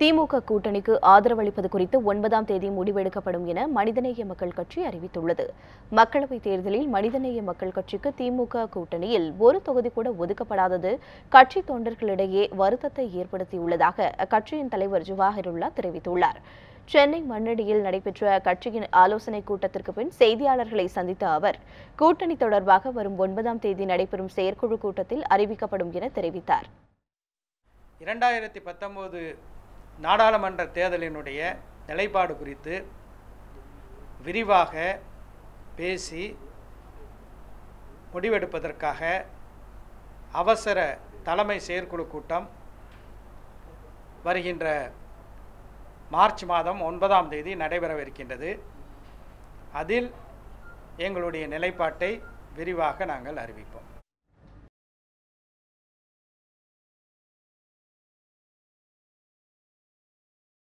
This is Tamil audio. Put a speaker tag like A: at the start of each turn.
A: திமுக கூட்டணிக்கு ஆதரவளிப்பது குறித்து ஒன்பதாம் தேதி முடிவெடுக்கப்படும் என மனிதநேய மக்கள் கட்சி அறிவித்துள்ளது. மக்களவைத் தேர்தலில் மனிதநேய மக்கள் கட்சிக்கு திமுக கூட்டணியில் ஒரு தொகுதி கூட ஒதுக்கப்படாதது கட்சி தொண்டர்களிடையே வருத்தத்தை ஏற்படுத்தியுள்ளதாக அக்கட்சியின் தலைவர் ஜுவாஹிருல்லா தெரிவித்துள்ளார். சென்னை மண்ணடியில் நடைபெற்ற கட்சியின் ஆலோசனைக் கூட்டத்திற்கு பின் செய்தியாளர்களை சந்தித்த அவர் கூட்டணி தொடர்பாக வரும் ஒன்பதாம் தேதி நடைபெறும் செயற்குழு கூட்டத்தில் அறிவிக்கப்படும் என தெரிவித்தார்.
B: இரண்டாயிரத்தி பத்தொன்பது நாடாளுமன்ற தேர்தலினுடைய நிலைப்பாடு குறித்து விரிவாக பேசி முடிவெடுப்பதற்காக அவசர தலைமை செயற்குழு கூட்டம் வருகின்ற மார்ச் மாதம் ஒன்பதாம் தேதி நடைபெறவிருக்கின்றது. அதில் எங்களுடைய நிலைப்பாட்டை விரிவாக நாங்கள் அறிவிப்போம்.